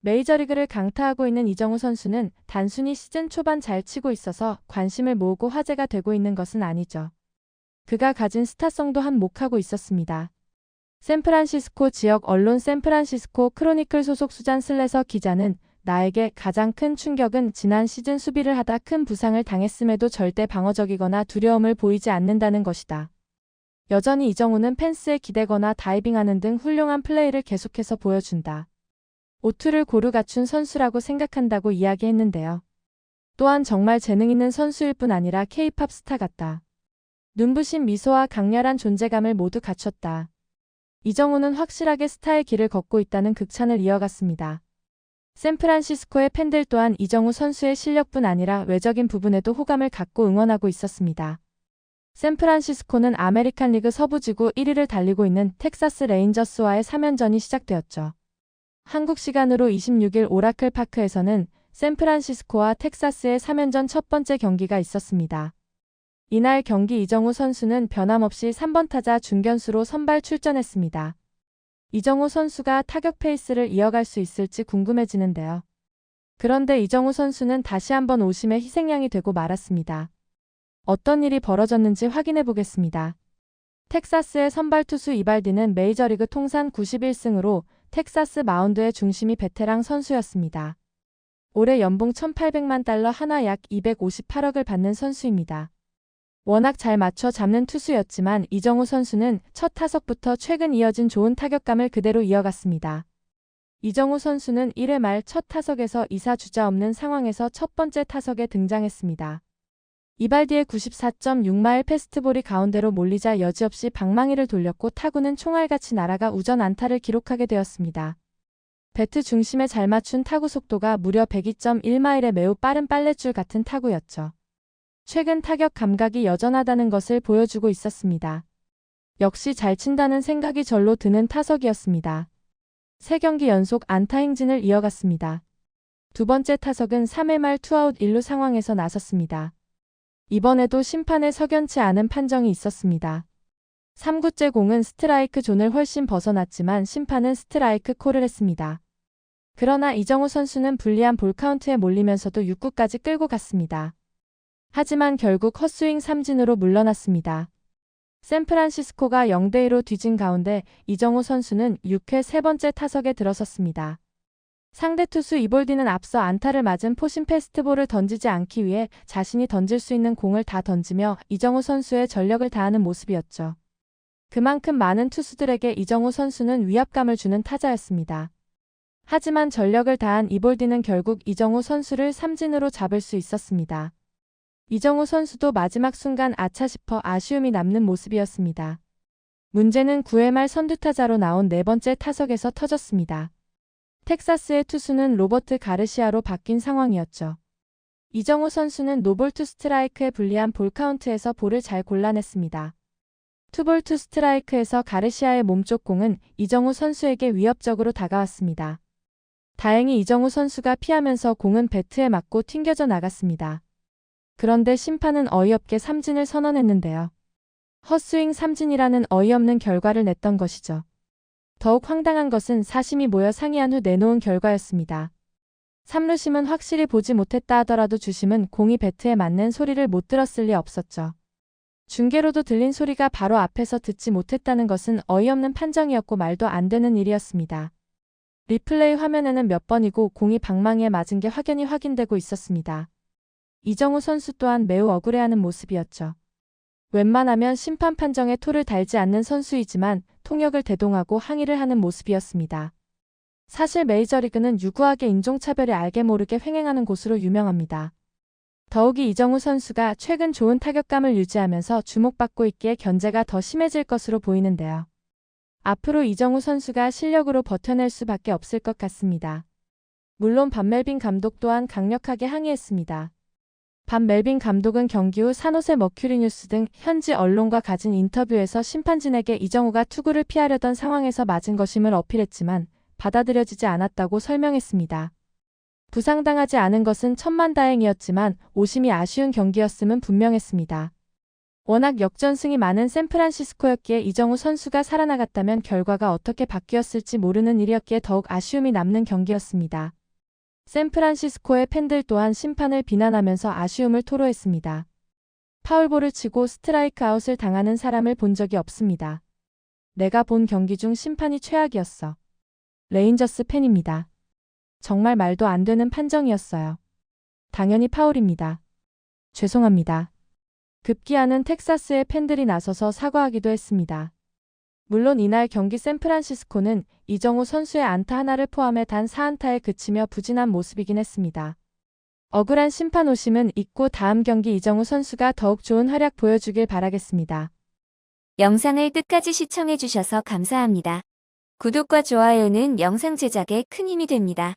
메이저리그를 강타하고 있는 이정우 선수는 단순히 시즌 초반 잘 치고 있어서 관심을 모으고 화제가 되고 있는 것은 아니죠. 그가 가진 스타성도 한몫하고 있었습니다. 샌프란시스코 지역 언론 샌프란시스코 크로니클 소속 수잔 슬레서 기자는 나에게 가장 큰 충격은 지난 시즌 수비를 하다 큰 부상을 당했음에도 절대 방어적이거나 두려움을 보이지 않는다는 것이다. 여전히 이정우는 펜스에 기대거나 다이빙하는 등 훌륭한 플레이를 계속해서 보여준다. 오투를 고루 갖춘 선수라고 생각한다고 이야기했는데요. 또한 정말 재능 있는 선수일 뿐 아니라 케이팝 스타 같다. 눈부신 미소와 강렬한 존재감을 모두 갖췄다. 이정우는 확실하게 스타의 길을 걷고 있다는 극찬을 이어갔습니다. 샌프란시스코의 팬들 또한 이정우 선수의 실력뿐 아니라 외적인 부분에도 호감을 갖고 응원하고 있었습니다. 샌프란시스코는 아메리칸 리그 서부지구 1위를 달리고 있는 텍사스 레인저스와의 3연전이 시작되었죠. 한국 시간으로 26일 오라클 파크에서는 샌프란시스코와 텍사스의 3연전 첫 번째 경기가 있었습니다. 이날 경기 이정우 선수는 변함없이 3번 타자 중견수로 선발 출전했습니다. 이정우 선수가 타격 페이스를 이어갈 수 있을지 궁금해지는데요. 그런데 이정우 선수는 다시 한번 오심의 희생양이 되고 말았습니다. 어떤 일이 벌어졌는지 확인해 보겠습니다. 텍사스의 선발 투수 이발디는 메이저리그 통산 91승으로 텍사스 마운드의 중심이 베테랑 선수였습니다. 올해 연봉 1,800만 달러 하나 약 258억을 받는 선수입니다. 워낙 잘 맞춰 잡는 투수였지만 이정우 선수는 첫 타석부터 최근 이어진 좋은 타격감을 그대로 이어갔습니다. 이정우 선수는 1회 말 첫 타석에서 2사 주자 없는 상황에서 첫 번째 타석에 등장했습니다. 이발디의 94.6마일 패스트볼이 가운데로 몰리자 여지없이 방망이를 돌렸고 타구는 총알같이 날아가 우전 안타를 기록하게 되었습니다. 배트 중심에 잘 맞춘 타구 속도가 무려 102.1마일의 매우 빠른 빨랫줄 같은 타구였죠. 최근 타격 감각이 여전하다는 것을 보여주고 있었습니다. 역시 잘 친다는 생각이 절로 드는 타석이었습니다. 세 경기 연속 안타 행진을 이어갔습니다. 두 번째 타석은 3회 말 투아웃 1루 상황에서 나섰습니다. 이번에도 심판의 석연치 않은 판정이 있었습니다. 3구째 공은 스트라이크 존을 훨씬 벗어났지만 심판은 스트라이크 콜을 했습니다. 그러나 이정우 선수는 불리한 볼카운트에 몰리면서도 6구까지 끌고 갔습니다. 하지만 결국 헛스윙 삼진으로 물러났습니다. 샌프란시스코가 0대2로 뒤진 가운데 이정우 선수는 6회 세 번째 타석에 들어섰습니다. 상대 투수 이볼디는 앞서 안타를 맞은 포신 패스트볼을 던지지 않기 위해 자신이 던질 수 있는 공을 다 던지며 이정우 선수의 전력을 다하는 모습이었죠. 그만큼 많은 투수들에게 이정우 선수는 위압감을 주는 타자였습니다. 하지만 전력을 다한 이볼디는 결국 이정우 선수를 삼진으로 잡을 수 있었습니다. 이정우 선수도 마지막 순간 아차 싶어 아쉬움이 남는 모습이었습니다. 문제는 9회 말 선두타자로 나온 네 번째 타석에서 터졌습니다. 텍사스의 투수는 로버트 가르시아로 바뀐 상황이었죠. 이정우 선수는 노볼투 스트라이크에 불리한 볼카운트에서 볼을 잘 골라냈습니다. 투볼투 스트라이크에서 가르시아의 몸쪽 공은 이정우 선수에게 위협적으로 다가왔습니다. 다행히 이정우 선수가 피하면서 공은 배트에 맞고 튕겨져 나갔습니다. 그런데 심판은 어이없게 삼진을 선언했는데요. 헛스윙 삼진이라는 어이없는 결과를 냈던 것이죠. 더욱 황당한 것은 사심이 모여 상의한 후 내놓은 결과였습니다. 3루심은 확실히 보지 못했다 하더라도 주심은 공이 배트에 맞는 소리를 못 들었을 리 없었죠. 중계로도 들린 소리가 바로 앞에서 듣지 못했다는 것은 어이없는 판정이었고 말도 안 되는 일이었습니다. 리플레이 화면에는 몇 번이고 공이 방망이에 맞은 게 확연히 확인되고 있었습니다. 이정우 선수 또한 매우 억울해하는 모습이었죠. 웬만하면 심판 판정에 토를 달지 않는 선수이지만 통역을 대동하고 항의를 하는 모습이었습니다. 사실 메이저리그는 유구하게 인종차별에 알게 모르게 횡행하는 곳으로 유명합니다. 더욱이 이정우 선수가 최근 좋은 타격감을 유지하면서 주목받고 있기에 견제가 더 심해질 것으로 보이는데요. 앞으로 이정우 선수가 실력으로 버텨낼 수밖에 없을 것 같습니다. 물론 반멜빈 감독 또한 강력하게 항의했습니다. 반 멜빈 감독은 경기 후 산호세 머큐리 뉴스 등 현지 언론과 가진 인터뷰에서 심판진에게 이정우가 투구를 피하려던 상황에서 맞은 것임을 어필했지만 받아들여지지 않았다고 설명했습니다. 부상당하지 않은 것은 천만다행이었지만 오심이 아쉬운 경기였음은 분명했습니다. 워낙 역전승이 많은 샌프란시스코였기에 이정우 선수가 살아나갔다면 결과가 어떻게 바뀌었을지 모르는 일이었기에 더욱 아쉬움이 남는 경기였습니다. 샌프란시스코의 팬들 또한 심판을 비난하면서 아쉬움을 토로했습니다. 파울볼을 치고 스트라이크 아웃을 당하는 사람을 본 적이 없습니다. 내가 본 경기 중 심판이 최악이었어. 레인저스 팬입니다. 정말 말도 안 되는 판정이었어요. 당연히 파울입니다. 죄송합니다. 급기야는 텍사스의 팬들이 나서서 사과하기도 했습니다. 물론 이날 경기 샌프란시스코는 이정우 선수의 안타 하나를 포함해 단 4안타에 그치며 부진한 모습이긴 했습니다. 억울한 심판 오심은 있고 다음 경기 이정우 선수가 더욱 좋은 활약 보여주길 바라겠습니다. 영상을 끝까지 시청해주셔서 감사합니다. 구독과 좋아요는 영상 제작에 큰 힘이 됩니다.